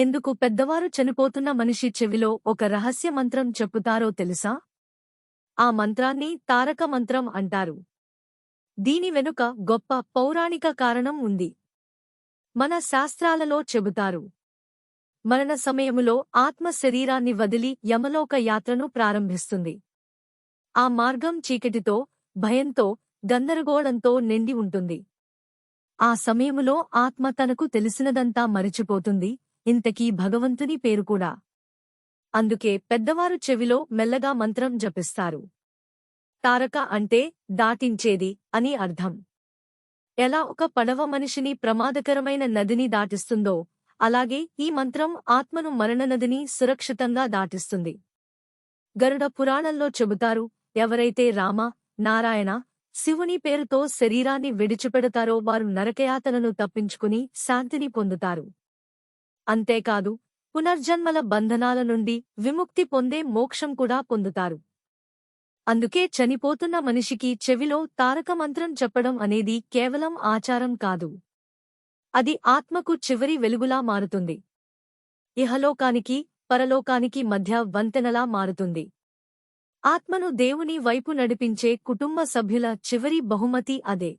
ఎందుకు పెద్దవారు చనిపోతున్న మనిషి చెవిలో ఒక రహస్య మంత్రం చెప్పుతారో తెలుసా? ఆ మంత్రాన్ని తారక మంత్రం అంటారు. దీని వెనుక గొప్ప పౌరాణిక కారణం ఉంది. మన శాస్త్రాలలో చెబుతారు. మరణ సమయములో ఆత్మ శరీరాన్ని వదిలి యమలోక యాత్రను ప్రారంభిస్తుంది. ఆ మార్గం చీకటితో భయంతో గందరగోళంతో నిండి ఉంటుంది. ఆ సమయములో ఆత్మ తనకు తెలిసినదంతా మరిచిపోతుంది. ఇంతకీ భగవంతుని పేరు కూడా. అందుకే పెద్దవారు చెవిలో మెల్లగా మంత్రం జపిస్తారు. తారక అంటే దాటించేది అని అర్థం. ఎలా ఒక పడవ మనిషిని ప్రమాదకరమైన నదిని దాటిస్తుందో అలాగే ఈ మంత్రం ఆత్మను మరణ నదిని సురక్షితంగా దాటిస్తుంది. గరుడ పురాణంలో చెబుతారు ఎవరైతే రామ నారాయణ శివుని పేరుతో శరీరాన్ని విడిచిపెడతారో వారు నరకయాతనను తప్పించుకుని శాంతిని పొందుతారు. అంతేకాదు పునర్జన్మల బంధనాల నుండి విముక్తి పొందే మోక్షం కూడా పొందుతారు. అందుకే చనిపోతున్న మనిషికి చెవిలో తారకమంత్రం చెప్పడం అనేది కేవలం ఆచారం కాదు. అది ఆత్మకు చివరి వెలుగులా మారుతుంది. ఇహలోకానికి పరలోకానికి మధ్య వంతెనలా మారుతుంది. ఆత్మను దేవుని వైపు నడిపించే కుటుంబ సభ్యుల చివరి బహుమతి అదే.